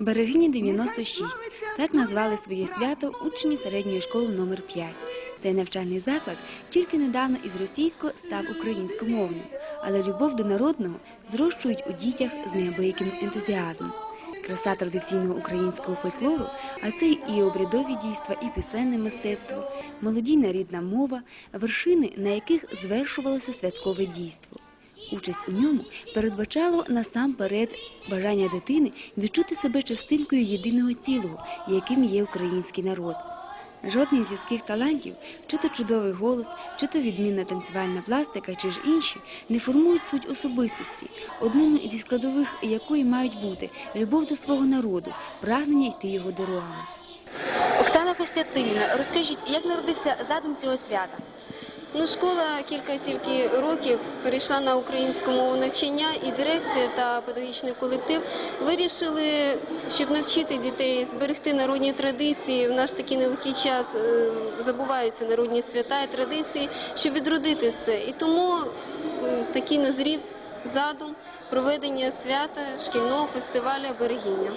Берегині 96. Так назвали своє свято учні середньої школи номер 5. Цей навчальний заклад тільки недавно із російського став українськомовним, але любов до народного зрощують у дітях з неабияким ентузіазмом. Краса традиційного українського фольклору, а це і обрядові дійства, і пісенне мистецтво, молодійна рідна мова, вершини, на яких звершувалося святкове дійство. Участь у ньому передбачало насамперед бажання дитини відчути себе частинкою єдиного цілого, яким є український народ. Жодний з людських талантів, чи то чудовий голос, чи то відмінна танцювальна пластика, чи ж інші, не формують суть особистості, одними зі складових якої мають бути любов до свого народу, прагнення йти його дорогами. Оксана Костянтинівна, розкажіть, як народився задум цього свята? Ну, школа кілька тільки років перейшла на українську мову навчання, і дирекція та педагогічний колектив вирішили, щоб навчити дітей зберегти народні традиції. В наш такий нелегкий час е, забуваються народні свята і традиції, щоб відродити це. І тому такий назрів задум проведення свята шкільного фестивалю Берегиня,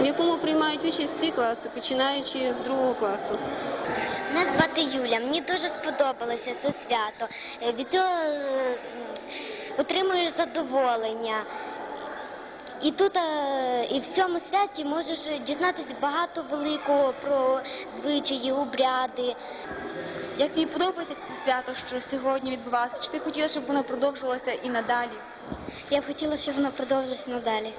в якому приймають участь всі класи, починаючи з другого класу. Мене звати Юля. Мені дуже сподобалося це свято. Е, Від цього е, отримуєш задоволення. І тут е, і в цьому святі можеш дізнатися багато великого про звичаї, обряди. Як тобі подобається це свято, що сьогодні відбувалося? Чи ти хотіла, щоб воно продовжувалося і надалі? Я б хотіла, щоб воно продовжилося надалі.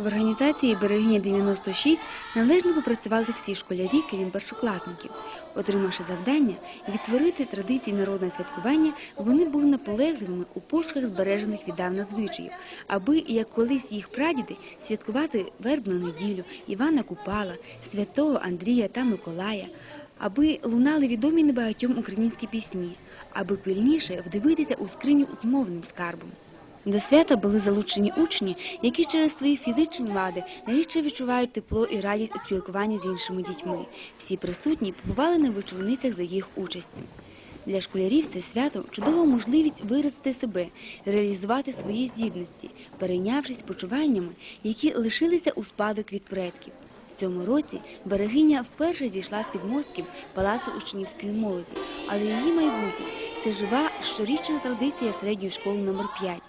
В організації Берегиня 96 належно попрацювали всі школярі, крім першокласників. Отримавши завдання відтворити традиції народного святкування, вони були наполегливими у пошуках збережених віддавна звичаїв, аби, як колись їх прадіди, святкувати вербну неділю, Івана Купала, святого Андрія та Миколая, аби лунали відомі небагатьом українські пісні, аби пильніше вдивитися у скриню з мовним скарбом. До свята були залучені учні, які через свої фізичні вади найрідше відчувають тепло і радість у спілкуванні з іншими дітьми. Всі присутні побували на вечорницях за їх участю. Для школярів це свято чудова можливість виразити себе, реалізувати свої здібності, перейнявшись почуваннями, які лишилися у спадок від предків. В цьому році берегиня вперше зійшла з підмостків Палацу учнівської молоді, але її майбутнє це жива щорічна традиція середньої школи номер 5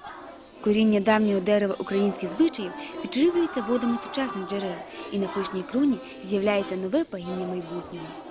Коріння давнього дерева українських звичаїв підживлюється водами сучасних джерел, і на пишній кроні з'являється нове пагіння майбутнього.